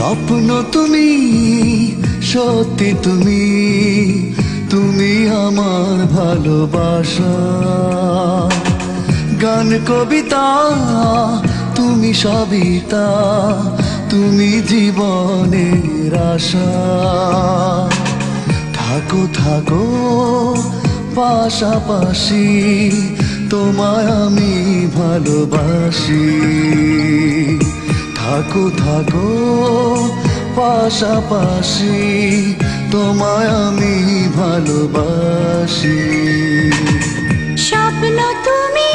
স্বপ্ন তুমি, সত্যি তুমি তুমি আমার ভালোবাসা। গান, কবিতা, তুমি সবিতা তুমি জীবনের আশা। থাকো থাকো, পাশাপাশি তোমায় আমি ভালোবাসি। থাকো থাকো পাশাপাশি তোমায় আমি ভালোবাসি। স্বপ্ন তুমি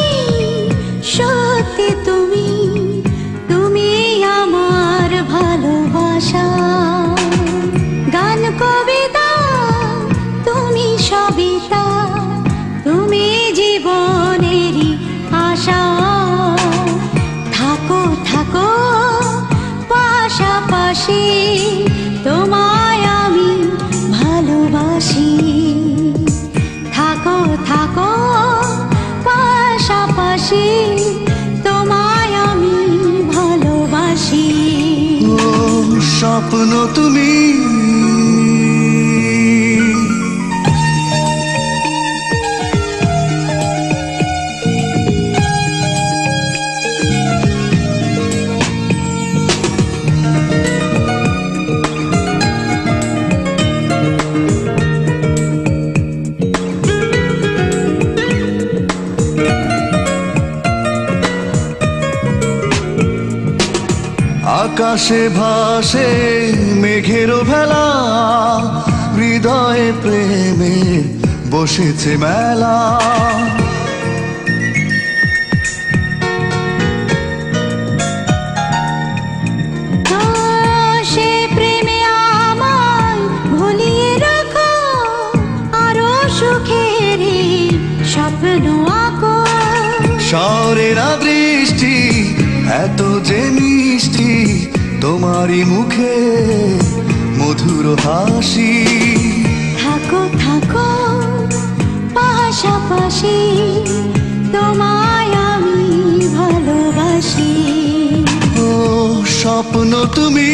স্বপ্ন তুমি আকাশে ভাসে মেঘের ভেলা হৃদয়ে প্রেমে বসেছে মেলা। শহরের দৃষ্টি এত যে তোমারই মুখে মধুর হাসি। থাকো থাকো পাশাপাশি তোমায় আমি ভালোবাসি। ও স্বপ্ন তুমি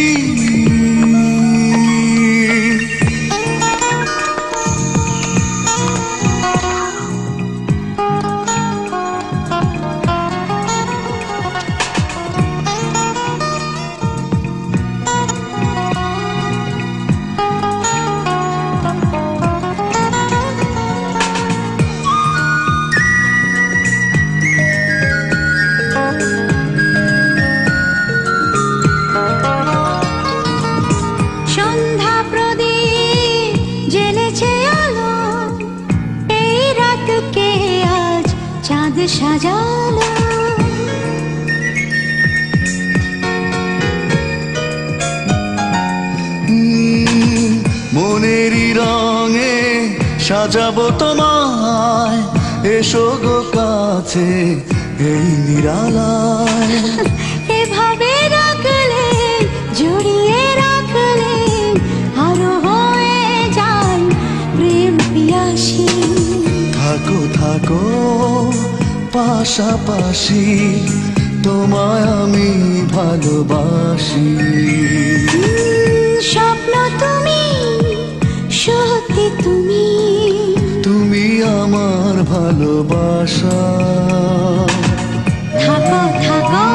উম, মনেরই রঙে সাজাবো তোমায়। এসো গো কাছে এই নিরালায়। এভাবে রাখলে জড়িয়ে রাখলে আরও হয়ে যায় প্রেম পিয়াসী। থাকো থাকো। পাশাপাশি তোমায় আমি ভালোবাসি। স্বপ্ন তুমি সত্যি তুমি। তুমি আমার ভালোবাসা। থাকো থাকো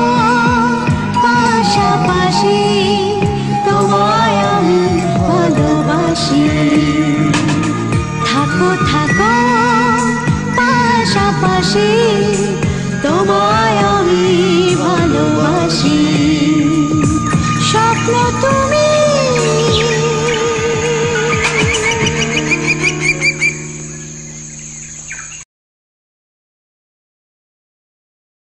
পাশাপাশি তোমায় আমি ভালোবাসি। থাকো থাকো পাশাপাশি